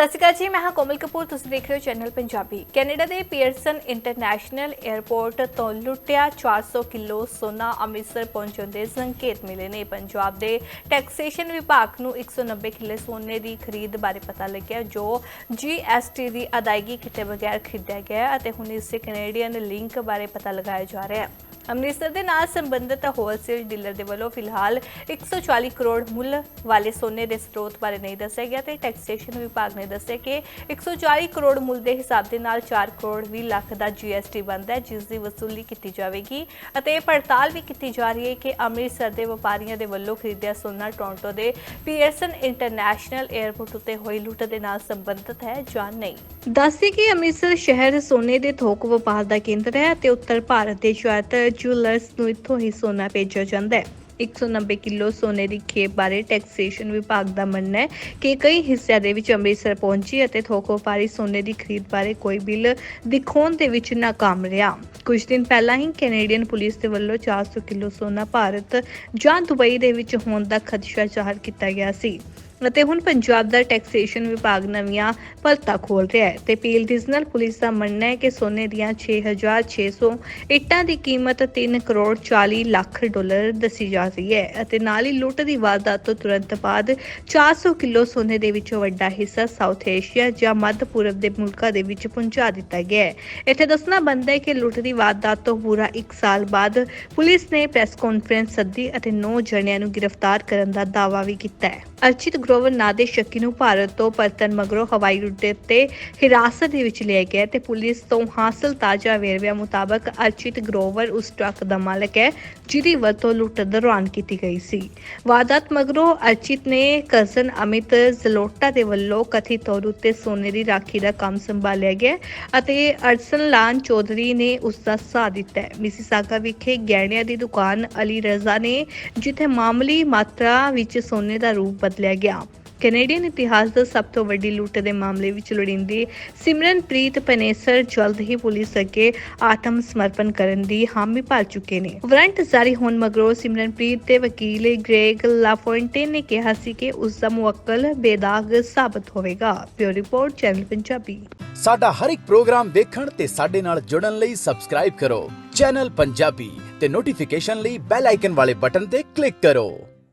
ਸਤਿ ਸ਼੍ਰੀ ਅਕਾਲ ਜੀ, ਮੈਂ ਹਾਂ ਕੋਮਲ ਕਪੂਰ, ਤੁਸੀਂ ਦੇਖ ਰਹੇ ਹੋ ਚੈਨਲ ਪੰਜਾਬੀ। ਕੈਨੇਡਾ ਦੇ ਪੀਅਰਸਨ ਇੰਟਰਨੈਸ਼ਨਲ 에ਅਰਪੋਰਟ ਤੋਂ ਲੁੱਟਿਆ 400 ਕਿਲੋ ਸੋਨਾ ਅੰਮ੍ਰਿਤਸਰ ਪਹੁੰਚਣ ਦੇ ਸੰਕੇਤ ਮਿਲੇ ਨੇ। ਪੰਜਾਬ ਦੇ ਟੈਕਸੇਸ਼ਨ ਵਿਭਾਗ ਨੂੰ 190 ਕਿੱਲੇ ਸੋਨੇ ਦੀ ਖਰੀਦ ਬਾਰੇ ਪਤਾ ਲੱਗਿਆ, ਜੋ GST ਦੀ ਅਦਾਇਗੀ ਕੀਤੇ ਬਗੈਰ ਖਰੀਦਿਆ ਗਿਆ ਅਤੇ ਹੁਣ ਇਸ ਦੇ ਕੈਨੇਡੀਅਨ ਲਿੰਕ ਬਾਰੇ ਪਤਾ ਲਗਾਇਆ ਜਾ ਰਿਹਾ ਹੈ। ਅੰਮ੍ਰਿਤਸਰ ਦੇ ਨਾਲ ਸੰਬੰਧਿਤ ਹੋਲਸੇਲ ਡੀਲਰ ਦੇ ਵੱਲੋਂ ਫਿਲਹਾਲ 140 ਕਰੋੜ ਮੁੱਲ ਵਾਲੇ ਸੋਨੇ ਦੇ ਸਰੋਤ ਬਾਰੇ ਨਹੀਂ ਦੱਸਿਆ ਗਿਆ ਤੇ ਟੈਕਸੇਸ਼ਨ ਵਿਭਾਗ ਨੇ ਦੱਸਿਆ ਕਿ 140 ਕਰੋੜ ਮੁੱਲ ਦੇ ਹਿਸਾਬ ਦੇ ਨਾਲ 4 ਕਰੋੜ 20 ਲੱਖ ਦਾ GST ਬਣਦਾ ਹੈ, ਜਿਸ ਦੀ ਵਸੂਲੀ ਕੀਤੀ ਜਾਵੇਗੀ। ਅਤੇ ਪੜਤਾਲ ਵੀ ਕੀਤੀ ਜਾ ਰਹੀ ਹੈ ਕਿ ਅੰਮ੍ਰਿਤਸਰ ਦੇ ਵਪਾਰੀਆਂ ਦੇ ਵੱਲੋਂ ਖਰੀਦਿਆ ਸੋਨਾ ਟੋਰਾਂਟੋ ਦੇ ਪੀਅਰਸਨ ਇੰਟਰਨੈਸ਼ਨਲ 에ਅਰਪੋਰਟ ਉੱਤੇ ਹੋਈ ਲੁੱਟ ਦੇ ਨਾਲ ਸੰਬੰਧਿਤ ਹੈ ਜਾਂ ਨਹੀਂ। ਦੱਸਦੇ ਕਿ ਅੰਮ੍ਰਿਤਸਰ ਸ਼ਹਿਰ ਸੋਨੇ ਦੇ ਥੋਕ ਵਪਾਰ ਦਾ ਕੇਂਦਰ ਹੈ ਅਤੇ ਉੱਤਰ ਭਾਰਤ ਦੇ ਜ਼ਿਆਦਾਤਰ ਜੁਐਲਰਸ ਨੂੰ ਇੱਥੋਂ ਹੀ ਸੋਨਾ ਭੇਜਿਆ ਜਾਂਦਾ ਹੈ। 190 ਕਿਲੋ ਸੋਨੇ ਦੀ ਖੇਪ ਬਾਰੇ ਟੈਕਸੇਸ਼ਨ ਵਿਭਾਗ ਦਾ ਮੰਨਣਾ ਹੈ ਕਿ ਕਈ ਹਿੱਸਿਆਂ ਦੇ ਵਿੱਚ ਅੰਮ੍ਰਿਤਸਰ ਪਹੁੰਚੀ ਅਤੇ ਥੋਕ ਵਪਾਰੀ ਸੋਨੇ ਦੀ ਖਰੀਦ ਬਾਰੇ ਕੋਈ ਬਿੱਲ ਦਿਖਾਉਣ ਦੇ ਵਿੱਚ ਨਾਕਾਮ ਰਿਹਾ। ਕੁਝ ਦਿਨ ਪਹਿਲਾਂ ਹੀ ਕੈਨੇਡੀਅਨ ਪੁਲਿਸ ਦੇ ਵੱਲੋਂ 400 ਕਿਲੋ ਸੋਨਾ ਭਾਰਤ ਜਾਂ ਦੁਬਈ ਦੇ ਵਿੱਚ ਹੋਣ ਦਾ ਖਦਸ਼ਾ ਜ਼ਾਹਰ ਕੀਤਾ ਗਿਆ ਸੀ। ਅਤੇ ਹੁਣ ਪੰਜਾਬ ਦਾ ਟੈਕਸੇਸ਼ਨ ਵਿਭਾਗ ਨਵੀਆਂ ਪਲਤਾ ਖੋਲ ਰਿਹਾ ਹੈ। ਤੇ ਪੀਲ ਡਿਵੀਜ਼ਨਲ ਪੁਲਿਸ ਦਾ ਮੰਨਣਾ ਹੈ ਕਿ ਸੋਨੇ ਦੀਆਂ 6600 ਇੱਟਾਂ ਦੀ ਕੀਮਤ 3 ਕਰੋੜ 40 ਲੱਖ ਡਾਲਰ ਦੱਸੀ ਜਾ ਰਹੀ ਹੈ ਅਤੇ ਨਾਲ ਹੀ ਲੁੱਟ ਦੀ ਵਾਰਦਾਤ ਤੋਂ ਤੁਰੰਤ ਬਾਅਦ 400 ਕਿਲੋ ਸੋਨੇ ਦੇ ਵਿੱਚੋਂ ਵੱਡਾ ਹਿੱਸਾ ਸਾਊਥ ਏਸ਼ੀਆ ਜਾਂ ਮੱਧ ਪੂਰਬ ਦੇ ਮੁਲਕਾਂ ਦੇ ਵਿੱਚ ਪਹੁੰਚਾ ਦਿੱਤਾ ਗਿਆ ਹੈ। ਇੱਥੇ ਦੱਸਣਾ ਬਣਦਾ ਹੈ ਕਿ ਲੁੱਟ ਦੀ ਵਾਰਦਾਤ ਤੋਂ ਪੂਰਾ 1 ਸਾਲ ਬਾਅਦ ਪੁਲਿਸ ਨੇ ਪ੍ਰੈਸ ਕਾਨਫਰੰਸ ਸੱਦੀ ਅਤੇ 9 ਜਣਿਆਂ ਨੂੰ ਗ੍ਰਿਫਤਾਰ ਕਰਨ ਦਾ ਦਾਅਵਾ ਵੀ ਕੀਤਾ ਹੈ। ਅਰਚਿਤ ਗਰੋਵਰ ਨਾਂ ਦੇ ਸ਼ੱਕੀ ਨੂੰ ਭਾਰਤ ਤੋਂ ਪਰਤਨ ਮਗਰੋਂ ਹਵਾਈ ਅੱਡੇ ਤੇ ਹਿਰਾਸਤ ਦੇ ਵਿੱਚ ਲਿਆ ਗਿਆ ਤੇ ਪੁਲਿਸ ਤੋਂ ਹਾਸਲ ਤਾਜ਼ਾ ਵੇਰਵਿਆਂ ਮੁਤਾਬਕ ਅਰਚਿਤ ਗਰੋਵਰ ਉਸ ਟਰੱਕ ਦਾ ਮਾਲਕ ਹੈ। ਜਿਹਦੀ ਵਰਤੋਂ ਲੁੱਟ ਦੌਰਾਨ ਕੀਤੀ ਗਈ ਸੀ। ਵਾਰਦਾਤ ਮਗਰੋਂ ਅਰਚਿਤ ਨੇ ਕਜ਼ਨ ਅਮਿਤ ਜ਼ਲੋਟਾ ਦੇ ਵੱਲੋਂ ਕਥਿਤ ਤੌਰ ਉੱਤੇ ਸੋਨੇ ਦੀ ਰਾਖੀ ਦਾ ਕੰਮ ਸੰਭਾਲਿਆ ਗਿਆ ਅਤੇ ਅਰਸਨ ਲਾਨ ਚੌਧਰੀ ਨੇ ਉਸ ਦਾ ਸਾਥ ਦਿੱਤਾ ਹੈ। ਮਿਸੀਸਾਗਾ ਵਿਖੇ ਗਹਿਣਿਆਂ ਦੀ ਦੁਕਾਨ ਅਲੀ ਰਜ਼ਾ ਨੇ, ਜਿੱਥੇ ਮਾਮੂਲੀ ਮਾਤਰਾ ਵਿੱਚ ਸੋਨੇ ਦਾ ਰੂਪ ਬਦਲਿਆ ਗਿਆ। ਕੈਨੇਡੀਅਨ ਇਤਿਹਾਸ ਦਾ ਸਭ ਤੋਂ ਵੱਡੀ ਲੁੱਟ ਦੇ ਮਾਮਲੇ ਵਿੱਚ ਲੋੜੀਂਦੀ ਸਿਮਰਨਪ੍ਰੀਤ ਪਨੇਸਰ ਜਲਦ ਹੀ ਪੁਲਿਸ ਅੱਗੇ ਆਤਮ ਸਮਰਪਣ ਕਰਨ ਦੀ ਹਾਮੀ ਭਰ ਚੁੱਕੇ ਨੇ। ਵਾਰੰਟ ਜਾਰੀ ਹੋਣ ਮਗਰੋਂ ਸਿਮਰਨਪ੍ਰੀਤ ਦੇ ਵਕੀਲ ਗ੍ਰੇਗ ਲਾਫੋਂਟੇ ਨੇ ਕਿਹਾ ਸੀ ਕਿ ਉਸ ਦਾ ਮੁਵੱਕਲ ਬੇਦਾਗ ਸਾਬਤ ਹੋਵੇਗਾ। ਪਿਓ ਰਿਪੋਰਟ, ਚੈਨਲ ਪੰਜਾਬੀ। ਸਾਡਾ ਹਰ ਇੱਕ ਪ੍ਰੋਗਰਾਮ ਦੇਖਣ ਤੇ ਸਾਡੇ ਨਾਲ ਜੁੜਨ ਲਈ ਸਬਸਕ੍ਰਾਈਬ ਕਰੋ। ਚੈਨਲ ਪੰਜਾਬੀ ਤੇ ਨੋਟੀਫਿਕੇਸ਼ਨ ਲਈ ਬੈਲ ਆਈਕਨ ਵਾਲੇ ਬਟਨ ਤੇ ਕਲਿੱਕ ਕਰੋ।